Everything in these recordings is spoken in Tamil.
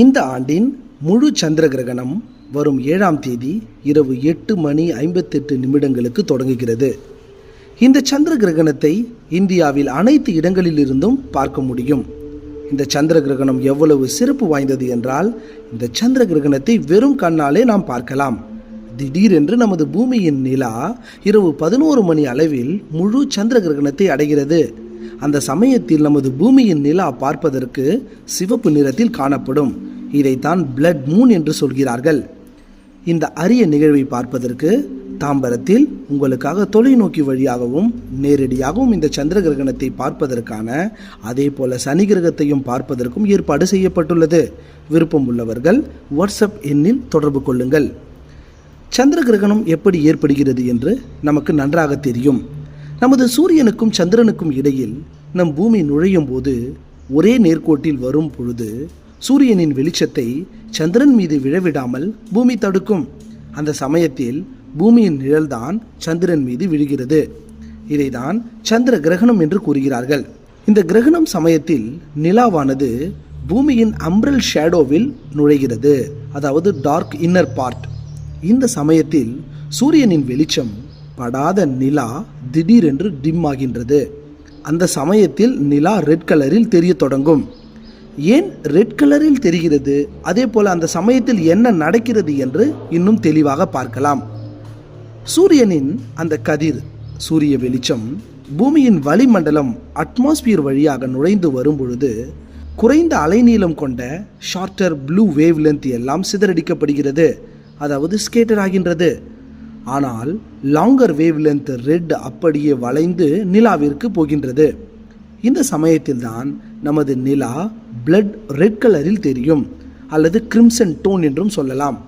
இந்த ஆண்டின் முழு சந்திர கிரகணம் வரும் ஏழாம் தேதி இரவு எட்டு மணி ஐம்பத்தெட்டு நிமிடங்களுக்கு தொடங்குகிறது. இந்த சந்திர கிரகணத்தை இந்தியாவில் அனைத்து இடங்களிலிருந்தும் பார்க்க முடியும். இந்த சந்திர கிரகணம் எவ்வளவு சிறப்பு வாய்ந்தது என்றால் இந்த சந்திர கிரகணத்தை வெறும் கண்ணாலே நாம் பார்க்கலாம். திடீரென்று நமது பூமியின் நிலா இரவு பதினோரு மணி அளவில் முழு சந்திர கிரகணத்தை அடைகிறது. அந்த சமயத்தில் நமது பூமியின் நிலா பார்ப்பதற்கு சிவப்பு நிறத்தில் காணப்படும். இதைத்தான் பிளட் மூன் என்று சொல்கிறார்கள். இந்த அரிய நிகழ்வை பார்ப்பதற்கு தாம்பரத்தில் உங்களுக்காக தொலைநோக்கி வழியாகவும் நேரடியாகவும் இந்த சந்திர கிரகணத்தை பார்ப்பதற்கான அதே போல சனி கிரகத்தையும் பார்ப்பதற்கும் ஏற்பாடு செய்யப்பட்டுள்ளது. விருப்பம் உள்ளவர்கள் வாட்ஸ்அப் எண்ணில் தொடர்பு கொள்ளுங்கள். சந்திர கிரகணம் எப்படி ஏற்படுகிறது என்று நமக்கு நன்றாக தெரியும். நமது சூரியனுக்கும் சந்திரனுக்கும் இடையில் நம் பூமி நுழையும் போது ஒரே நேர்கோட்டில் வரும் பொழுது சூரியனின் வெளிச்சத்தை சந்திரன் மீது விழவிடாமல் பூமி தடுக்கும். அந்த சமயத்தில் பூமியின் நிழல்தான் சந்திரன் மீது விழுகிறது. இதைதான் சந்திர கிரகணம் என்று கூறுகிறார்கள். இந்த கிரகணம் சமயத்தில் நிலாவானது பூமியின் அம்ரல் ஷேடோவில் நுழைகிறது. அதாவது டார்க் இன்னர் பார்ட் இந்த சமயத்தில் சூரியனின் வெளிச்சம் படாத நிலா திடீரென்று டிம் ஆகின்றது. அந்த சமயத்தில் நிலா ரெட் கலரில் தெரிய தொடங்கும். ஏன் ரெட் கலரில் தெரிகிறது? அதே போல் அந்த சமயத்தில் என்ன நடக்கிறது என்று இன்னும் தெளிவாக பார்க்கலாம். சூரியனின் அந்த கதிர் சூரிய வெளிச்சம் பூமியின் வளிமண்டலம் அட்மாஸ்பியர் வழியாக நுழைந்து வரும் பொழுது குறைந்த அலைநீளம் கொண்ட ஷார்ட்டர் ப்ளூ வேவ் லென்த் எல்லாம் சிதறடிக்கப்படுகிறது. அதாவது ஸ்கேட்டர் ஆகின்றது. ஆனால் லாங்கர் வேவ் லென்த் ரெட் அப்படியே வளைந்து நிலாவிற்கு போகின்றது. இந்த சமயத்தில்தான் நமது நிலா பிளட் ரெட் கலரில் தெரியும் அல்லது கிரிம்சன் டோன் என்றும் சொல்லலாம்.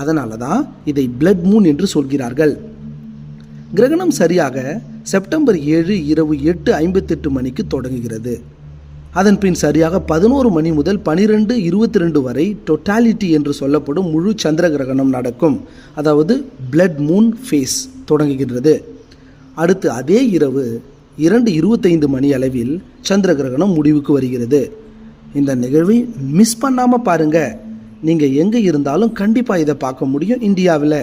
அதனால தான் இதை பிளட் மூன் என்று சொல்கிறார்கள். கிரகணம் சரியாக செப்டம்பர் ஏழு இரவு எட்டு ஐம்பத்தெட்டு மணிக்கு தொடங்குகிறது. அதன் பின் சரியாக பதினோரு மணி முதல் பனிரெண்டு இருபத்தி ரெண்டு வரை டொட்டாலிட்டி என்று சொல்லப்படும் முழு சந்திர கிரகணம் நடக்கும். அதாவது பிளட் மூன் ஃபேஸ் தொடங்குகின்றது. அடுத்து அதே இரவு இரண்டு இருபத்தைந்து மணி அளவில் சந்திர கிரகணம் முடிவுக்கு வருகிறது. இந்த நிகழ்வை மிஸ் பண்ணாமல் பாருங்கள் நீங்கள் எங்கே இருந்தாலும் கண்டிப்பாக இதை பார்க்க முடியும் இந்தியாவில்.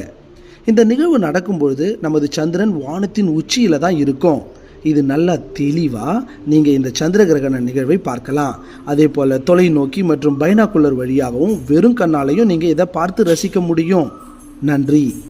இந்த நிகழ்வு நடக்கும்பொழுது நமது சந்திரன் வானத்தின் உச்சியில் தான் இருக்கும். இது நல்லா தெளிவாக நீங்கள் இந்த சந்திர கிரகண நிகழ்வை பார்க்கலாம். அதே போல் தொலைநோக்கி மற்றும் பைனாக்குலர் வழியாகவும் வெறும் கண்ணாலையும் நீங்கள் இதை பார்த்து ரசிக்க முடியும். நன்றி.